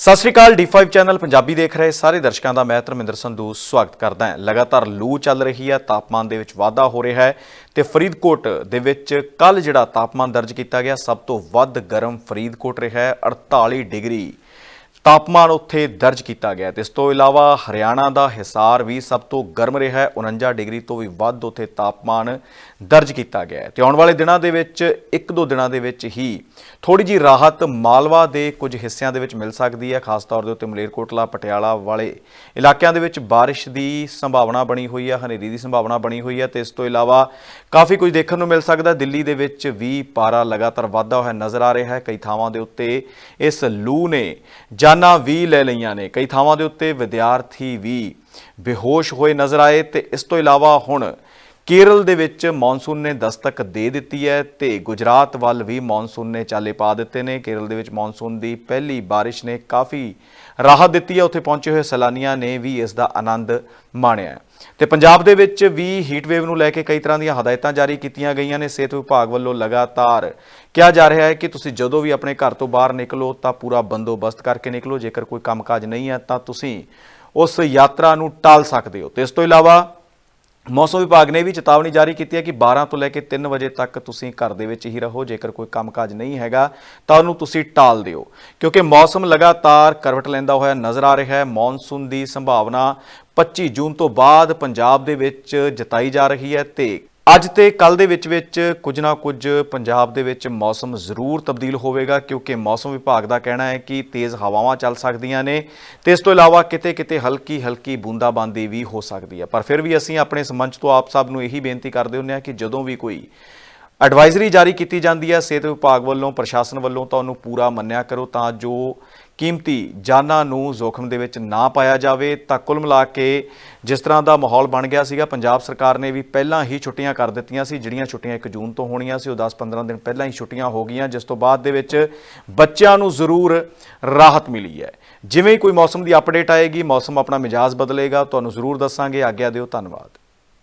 ਸਤਿ ਸ਼੍ਰੀ ਅਕਾਲ D5 channel Punjabi ਦੇਖ ਰਹੇ ਸਾਰੇ ਦਰਸ਼ਕਾਂ ਦਾ, ਮੈਂ ਧਰਮਿੰਦਰ ਸੰਧੂ ਸਵਾਗਤ ਕਰਦਾ ਹਾਂ। ਲਗਾਤਾਰ ਲੂ ਚੱਲ ਰਹੀ ਹੈ, ਤਾਪਮਾਨ ਦੇ ਵਿੱਚ ਵਾਧਾ ਹੋ ਰਿਹਾ ਹੈ ਤੇ ਫਰੀਦਕੋਟ ਦੇ ਵਿੱਚ ਕੱਲ ਜਿਹੜਾ ਤਾਪਮਾਨ ਦਰਜ ਕੀਤਾ ਗਿਆ, ਸਭ ਤੋਂ ਵੱਧ ਗਰਮ ਫਰੀਦਕੋਟ ਰਿਹਾ ਹੈ 48 ਡਿਗਰੀ। ਤਾਪਮਾਨ ਉੱਥੇ ਦਰਜ ਕੀਤਾ ਗਿਆ ਤੇ ਇਸ ਤੋਂ ਇਲਾਵਾ ਹਰਿਆਣਾ ਦਾ ਹਿਸਾਰ ਵੀ ਸਭ ਤੋਂ ਗਰਮ ਰਿਹਾ ਹੈ 49 ਡਿਗਰੀ ਤੋਂ ਵੀ ਵੱਧ ਉੱਥੇ ਤਾਪਮਾਨ ਦਰਜ ਕੀਤਾ ਗਿਆ ਹੈ। ਤੇ ਆਉਣ ਵਾਲੇ ਦਿਨਾਂ ਦੇ ਵਿੱਚ, ਇੱਕ ਦੋ ਦਿਨਾਂ ਦੇ ਵਿੱਚ ਹੀ ਥੋੜੀ ਜੀ ਰਾਹਤ ਮਾਲਵਾ ਦੇ ਕੁਝ ਹਿੱਸਿਆਂ ਦੇ ਵਿੱਚ ਮਿਲ ਸਕਦੀ ਹੈ, ਖਾਸ ਤੌਰ ਦੇ ਉੱਤੇ ਮਲੇਰਕੋਟਲਾ, ਪਟਿਆਲਾ ਵਾਲੇ ਇਲਾਕਿਆਂ ਦੇ ਵਿੱਚ ਬਾਰਿਸ਼ ਦੀ ਸੰਭਾਵਨਾ ਬਣੀ ਹੋਈ ਹੈ, ਹਨੇਰੀ ਦੀ ਸੰਭਾਵਨਾ ਬਣੀ ਹੋਈ ਹੈ ਤੇ ਇਸ ਤੋਂ ਇਲਾਵਾ ਕਾਫੀ ਕੁਝ ਦੇਖਣ ਨੂੰ ਮਿਲ ਸਕਦਾ ਦਿੱਲੀ ਦੇ ਵਿੱਚ ਵੀ ਪਾਰਾ ਲਗਾਤਾਰ ਵਾਧਾ ਹੋਇਆ ਨਜ਼ਰ ਆ ਰਿਹਾ ਹੈ, ਕਈ ਥਾਵਾਂ ਦੇ ਉੱਤੇ ਇਸ ਲੂ ਨੇ ਜਾਨਾਂ ਵੀ ਲੈ ਲਈਆਂ ਨੇ। ਕਈ ਥਾਵਾਂ ਦੇ ਉੱਤੇ ਵਿਦਿਆਰਥੀ ਵੀ ਬੇਹੋਸ਼ ਹੋਏ ਨਜ਼ਰ ਆਏ ਤੇ ਇਸ ਤੋਂ ਇਲਾਵਾ ਹੁਣ ਕੇਰਲ ਦੇ ਵਿੱਚ ਮੌਨਸੂਨ ਨੇ ਦਸਤਕ ਦੇ ਦਿੱਤੀ ਹੈ ਤੇ ਗੁਜਰਾਤ ਵੱਲ ਵੀ ਮੌਨਸੂਨ ਨੇ ਚਾਲੇ ਪਾ ਦਿੱਤੇ ਨੇ। ਕੇਰਲ ਦੇ ਵਿੱਚ ਮੌਨਸੂਨ ਦੀ ਪਹਿਲੀ ਬਾਰਿਸ਼ ਨੇ ਕਾਫੀ ਰਾਹਤ ਦਿੱਤੀ ਹੈ। ਉੱਥੇ ਪਹੁੰਚੇ ਹੋਏ ਸੈਲਾਨੀਆਂ ਨੇ ਵੀ ਇਸ ਦਾ ਆਨੰਦ ਮਾਣਿਆ ਹੈ। ਤੇ ਪੰਜਾਬ ਦੇ ਵਿੱਚ ਵੀ ਹੀਟ ਵੇਵ ਨੂੰ ਲੈ ਕੇ ਕਈ ਤਰ੍ਹਾਂ ਦੀਆਂ ਹਦਾਇਤਾਂ ਜਾਰੀ ਕੀਤੀਆਂ ਗਈਆਂ ਨੇ। ਸਿਹਤ ਵਿਭਾਗ ਵੱਲੋਂ ਲਗਾਤਾਰ ਕਿਹਾ ਜਾ ਰਿਹਾ ਹੈ ਕਿ ਤੁਸੀਂ ਜਦੋਂ ਵੀ ਆਪਣੇ ਘਰ ਤੋਂ ਬਾਹਰ ਨਿਕਲੋ ਤਾਂ ਪੂਰਾ ਬੰਦੋਬਸਤ ਕਰਕੇ ਨਿਕਲੋ। ਜੇਕਰ ਕੋਈ ਕੰਮਕਾਜ ਨਹੀਂ ਹੈ ਤਾਂ ਤੁਸੀਂ ਉਸ ਯਾਤਰਾ ਨੂੰ ਟਾਲ ਸਕਦੇ ਹੋ। ਤੇ ਇਸ ਤੋਂ ਇਲਾਵਾ ਮੌਸਮ ਵਿਭਾਗ ਨੇ ਵੀ ਚੇਤਾਵਨੀ ਜਾਰੀ ਕੀਤੀ ਹੈ ਕਿ 12 ਤੋਂ ਲੈ ਕੇ 3 ਵਜੇ ਤੱਕ ਤੁਸੀਂ ਘਰ ਦੇ ਵਿੱਚ ਹੀ ਰਹੋ, ਜੇਕਰ ਕੋਈ ਕੰਮਕਾਜ ਨਹੀਂ ਹੈਗਾ, ਤਾਂ ਉਹਨੂੰ ਤੁਸੀਂ ਟਾਲ ਦਿਓ। ਕਿਉਂਕਿ ਮੌਸਮ ਲਗਾਤਾਰ ਕਰਵਟ ਲੈਂਦਾ ਹੋਇਆ ਨਜ਼ਰ ਆ ਰਿਹਾ ਹੈ। ਮੌਨਸੂਨ ਦੀ ਸੰਭਾਵਨਾ 25 ਜੂਨ ਤੋਂ ਬਾਅਦ ਪੰਜਾਬ ਦੇ ਵਿੱਚ ਜਤਾਈ ਜਾ ਰਹੀ ਹੈ ਤੇ ਅੱਜ ਤੇ ਕੱਲ ਦੇ ਵਿੱਚ ਵਿੱਚ ਕੁਝ ਨਾ ਕੁਝ ਪੰਜਾਬ ਦੇ ਵਿੱਚ ਮੌਸਮ ਜ਼ਰੂਰ ਤਬਦੀਲ ਹੋਵੇਗਾ, ਕਿਉਂਕਿ ਮੌਸਮ ਵਿਭਾਗ ਦਾ ਕਹਿਣਾ ਹੈ ਕਿ ਤੇਜ਼ ਹਵਾਵਾਂ ਚੱਲ ਸਕਦੀਆਂ ਨੇ ਤੇ ਇਸ ਤੋਂ ਇਲਾਵਾ ਕਿਤੇ ਕਿਤੇ ਹਲਕੀ ਹਲਕੀ ਬੂੰਦਾਬਾਂਦੀ ਵੀ ਹੋ ਸਕਦੀ ਹੈ। ਪਰ ਫਿਰ ਵੀ ਅਸੀਂ ਆਪਣੇ ਇਸ ਮੰਚ ਤੋਂ ਆਪ ਸਭ ਨੂੰ ਇਹੀ ਬੇਨਤੀ ਕਰਦੇ ਹੁੰਦੇ ਹਾਂ ਕਿ ਜਦੋਂ ਵੀ ਕੋਈ ਐਡਵਾਈਜ਼ਰੀ ਜਾਰੀ ਕੀਤੀ ਜਾਂਦੀ ਹੈ। ਸਿਹਤ ਵਿਭਾਗ ਵੱਲੋਂ, ਪ੍ਰਸ਼ਾਸਨ ਵੱਲੋਂ ਤਾਂ ਉਹਨੂੰ ਪੂਰਾ ਮੰਨਿਆ ਕਰੋ ਤਾਂ ਜੋ ਕੀਮਤੀ ਜਾਨਾਂ ਨੂੰ ਜ਼ੋਖਮ ਦੇ ਵਿੱਚ ਨਾ ਪਾਇਆ ਜਾਵੇ। ਤਾਂ ਕੁੱਲ ਮਿਲਾ ਕੇ ਜਿਸ ਤਰ੍ਹਾਂ ਦਾ ਮਾਹੌਲ ਬਣ ਗਿਆ ਸੀਗਾ, ਪੰਜਾਬ ਸਰਕਾਰ ਨੇ ਵੀ ਪਹਿਲਾਂ ਹੀ ਛੁੱਟੀਆਂ ਕਰ ਦਿੱਤੀਆਂ ਸੀ। ਜਿਹੜੀਆਂ ਛੁੱਟੀਆਂ 1 ਜੂਨ ਤੋਂ ਹੋਣੀਆਂ ਸੀ, ਉਹ 10-15 ਦਿਨ ਪਹਿਲਾਂ ਹੀ ਛੁੱਟੀਆਂ ਹੋ ਗਈਆਂ। ਜਿਸ ਤੋਂ ਬਾਅਦ ਦੇ ਵਿੱਚ ਬੱਚਿਆਂ ਨੂੰ ਜ਼ਰੂਰ ਰਾਹਤ ਮਿਲੀ ਹੈ। ਜਿਵੇਂ ਹੀ ਕੋਈ ਮੌਸਮ ਦੀ ਅਪਡੇਟ ਆਏਗੀ, ਮੌਸਮ ਆਪਣਾ ਮਿਜਾਜ਼ ਬਦਲੇਗਾ। ਤੁਹਾਨੂੰ ਜ਼ਰੂਰ ਦੱਸਾਂਗੇ। ਆਗਿਆ ਦਿਓ। ਧੰਨਵਾਦ।